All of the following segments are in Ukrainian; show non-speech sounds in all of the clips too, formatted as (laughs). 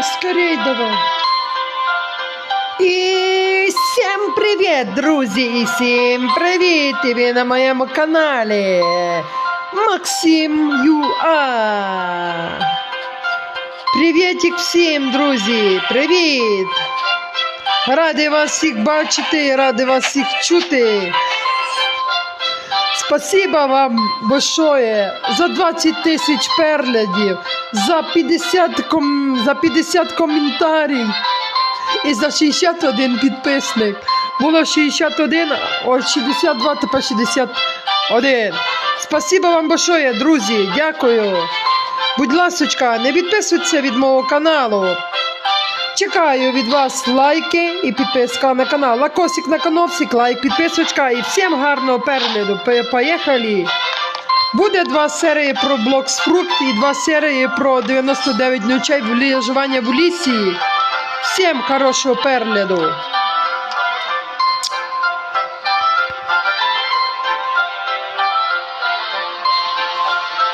То скорей давай. І всім привіт, друзі! І всім привіт! І ви на моєму каналі Максим Юа. Привітик всім, друзі! Привіт! Радий вас всіх бачити, радий вас всіх чути. Спасибо вам большое за 20 тисяч переглядів, за 50, ком... за 50 коментарів і за 61 підписник. Було 61, о 62, тепер 61. Спасибо вам большое, друзі. Дякую. Будь ласочка, не відписуйтеся від мого каналу. Чекаю від вас лайки і підписка на канал. Лакосик на кановсик, лайк, підписочка і всім гарного перегляду. Поїхали! Буде два серії про блоксфрукт і два серії про 99 ночей виживання в лісі. Всім хорошого перегляду!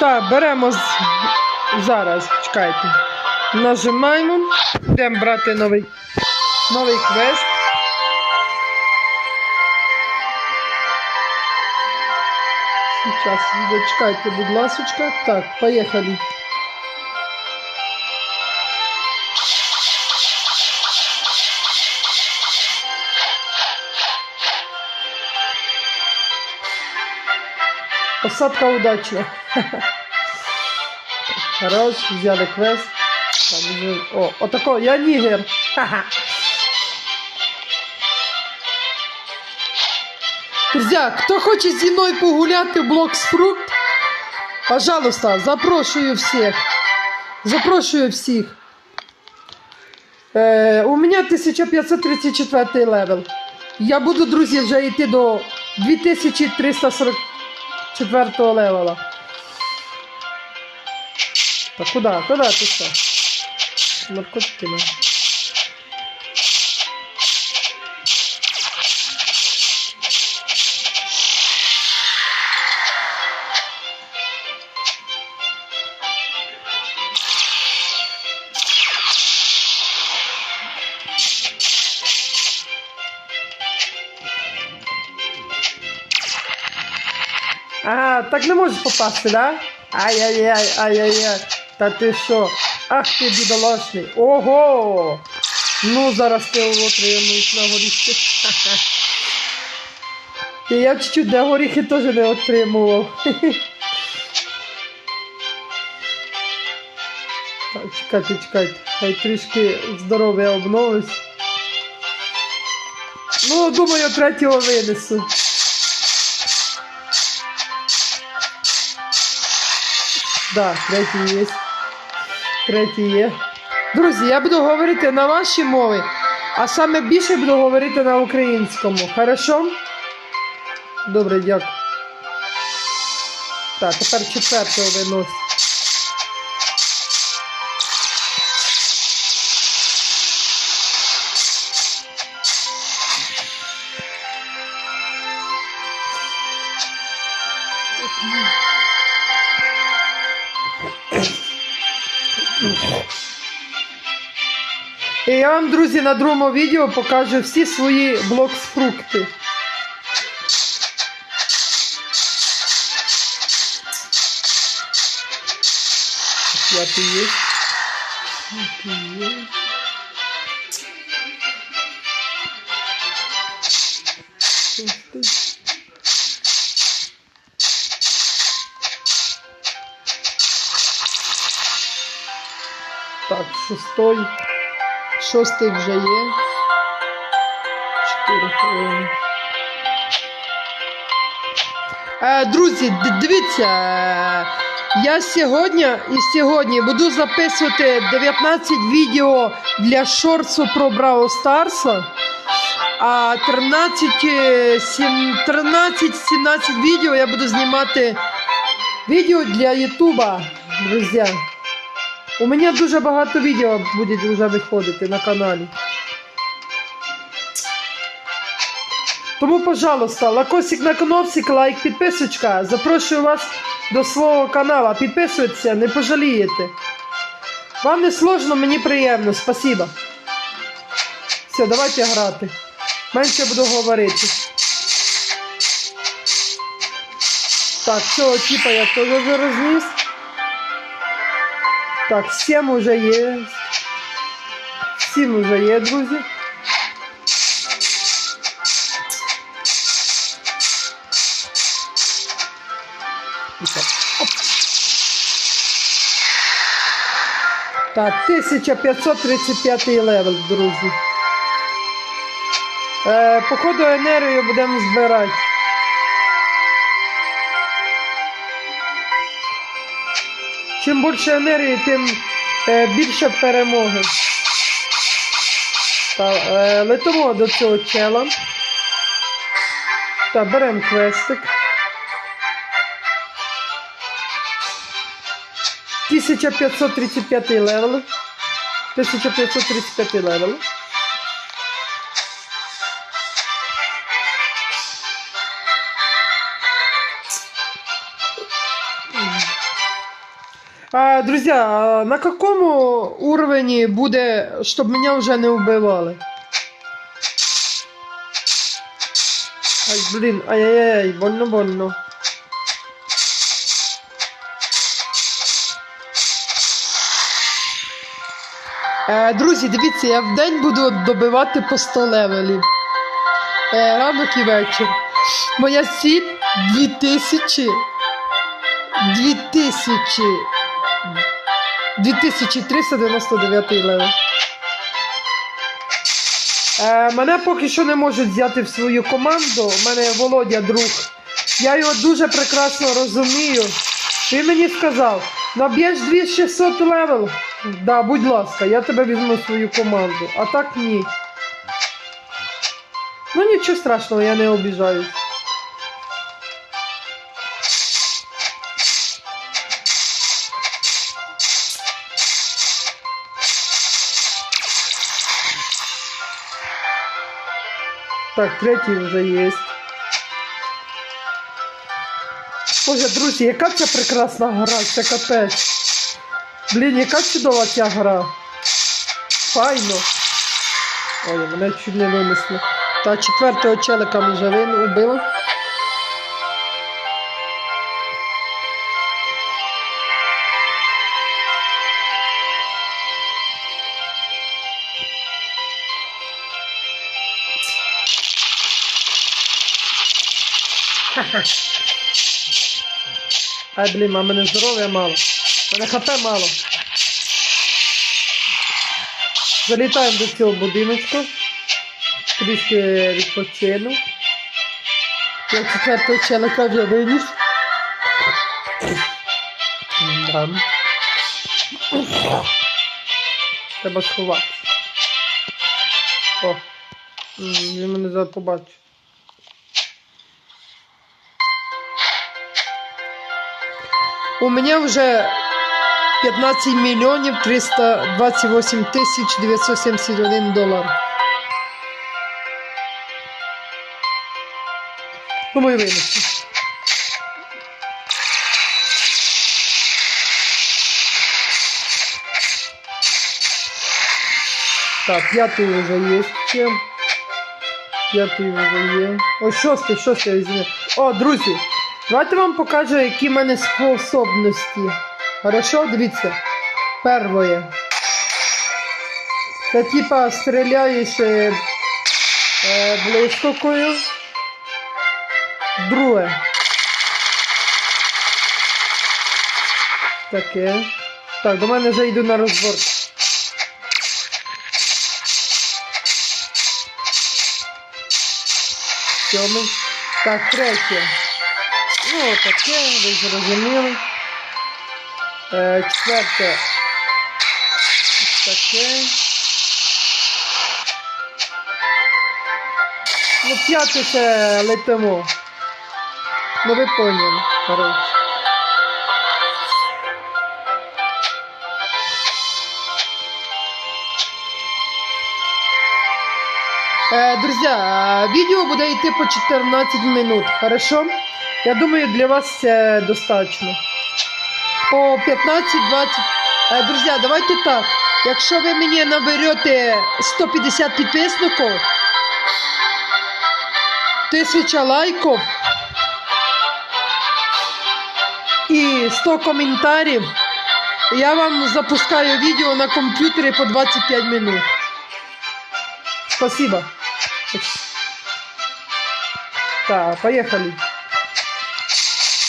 Так, беремо з... зараз, чекайте. Нажимаємо. Будемо брати новий, новий квест. Сейчас, зачекайте, будь ласочка. Так, поїхали. Посадка удачна. (laughs) Хорош, взяли квест. Так, О, отако, я нігер. Ха-ха. Друзі, хто хоче зі мною погуляти в Блоксфрукт, пожалуйста, запрошую всіх. Запрошую всіх. Е, у мене 1534 левел. Я буду, друзі, вже йти до 2344 левела. Та куди? Куди ти що? Наркотики на. А, так не можеш попасти, да? Ай-яй-яй, ай-яй-яй. Та ти що? Ах ти бідолашний. Ого! Ну, зараз ти отримуєш на. Ха-ха. І я чуть-чуть де горіхи теж не отримував. Так, чекайте, чекайте. Хай трішки здоров'я обновись. Ну, думаю, третього винесу. Да, третій є. Третій є. Друзі, я буду говорити на вашій мові, а саме більше буду говорити на українському. Хорошо? Добре, дякую. Так, тепер четвертого винос. І я вам, друзі, на другому відео покажу всі свої блоксфрукти. П'ятий є. Так, шостой. Шостий вже є. Чотири хвилини. Е, друзі, дивіться. е, Я сьогодні і сьогодні буду записувати 19 відео для шорсу про Браво Старса. А 13, е, 13-17 відео я буду знімати відео для Ютуба, друзі. У мене дуже багато відео буде вже виходити на каналі. Тому, пожалуйста, лакосик на кнопсик, лайк, підписочка. Запрошую вас до свого каналу. Підписуйтесь, не пожалієте. Вам не сложно, мені приємно. Спасибо. Все, давайте грати. Менше буду говорити. Так, цього типа я теж вже розніс. Так, 7 уже є. 7 уже є, друзі. Так, 1535 левел, друзі. Е, походу енергію будемо збирати. Чим більше енергії, тим е, більше перемоги. Так, е, летимо до цього чела. Так, беремо квестик. 1535 левел. 1535 левел. Друзья, на какому уровні буде, щоб мене вже не вбивали? Ай, блін, ай-яй-яй, больно-больно. Е, друзі, дивіться, я в день буду добивати по 100 левелів. Е, ранок і вечір. Моя ціль 2000. 2000. 2399 левел. Е, мене поки що не можуть взяти в свою команду. У мене Володя друг. Я його дуже прекрасно розумію. Він мені сказав, наб'єш 2600 левел. Да, будь ласка, я тебе візьму в свою команду. А так ні. Ну нічого страшного, я не обіжаюсь. Так, третій вже є. Боже, друзі, яка ця прекрасна гра, це капець. Блін, яка чудова ця гра. Файно. Ой, мене чуть не винесло. Та четвертого челика ми вже вин- убили. Ай, блін, а мене здоров'я мало. Мене хп мало. Залітаємо до цього будиночку. Трішки відпочину. Я четвертого челика вже виніс. Треба сховати. О, він мене зараз побачить. У меня уже 15 миллионов 328 тысяч 971 доллар. Думаю, винесу. Так, п'ятий вже є чим. П'ятий вже є. О, шостий, шостий візьму. О, друзі, Давайте вам покажу, які в мене способності. Хорошо, дивіться. Перше. Це типа стріляєш е, е, блискавкою. Друге. Таке. Так, до мене вже йду на розбор. Сьомий. Так, третє. Ну, таке, ви зрозуміли. Е, четверте. Таке. Ну, п'яте це летимо. Ну ви поняли, коротше. Э, друзья, видео буде йти по 14 минут, хорошо? Я думаю, для вас це достатньо. По 15-20. Е, Друзі, давайте так. Якщо ви мені наберете 150 підписників, тисяча лайків і 100 коментарів, я вам запускаю відео на комп'ютері по 25 минут. Спасибо. Так, поехали.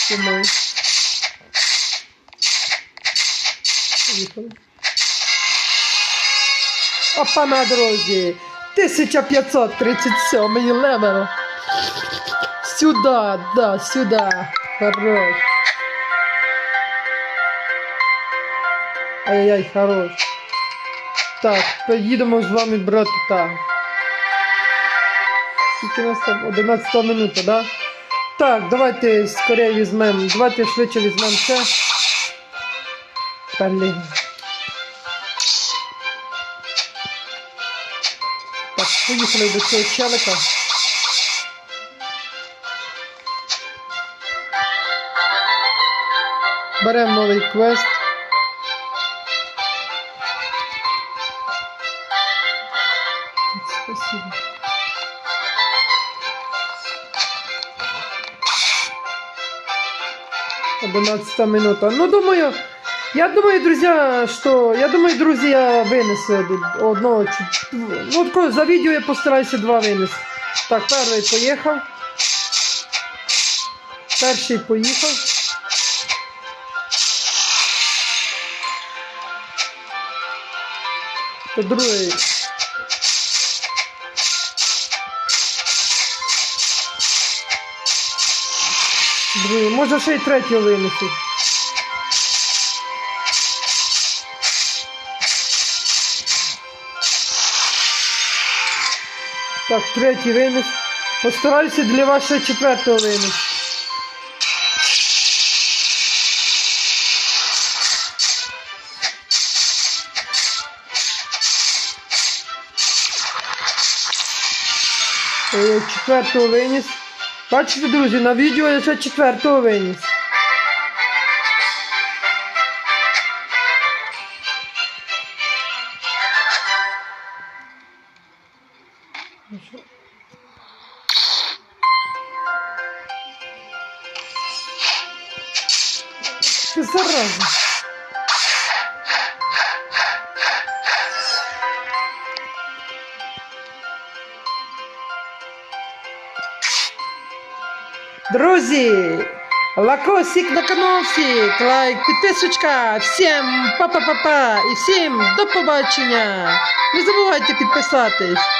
Снимай. Поїхали. Опа на дорозі. 1537 левел. Сюда, да, сюда. Хорош. Ай-яй, хорош. Так, поїдемо з вами брати там. Скільки нас там? 11 минута, да? Так, давайте скорее візьмемо. Давайте швидше візьмемо це. Блін. Так, поїхали до цього челика. Беремо новий квест. 11 минута. Ну, думаю, я думаю, друзья, что... Я думаю, друзья, вынесу одно... Ну, за видео я постараюсь два вынести. Так, первый поїхав. Перший поїхав. Другий. Другий. Може ще й третій винесу. Так, третій винес. Постараюся для вас ще четвертого винес. Е, Четвертого виніс. Бачите, друзі, на відео я ще четвертого виніс. Ти зараза. Друзі, лакосик на каналсик, лайк, підписочка. Всім па-па-па-па і всім до побачення. Не забувайте підписатись.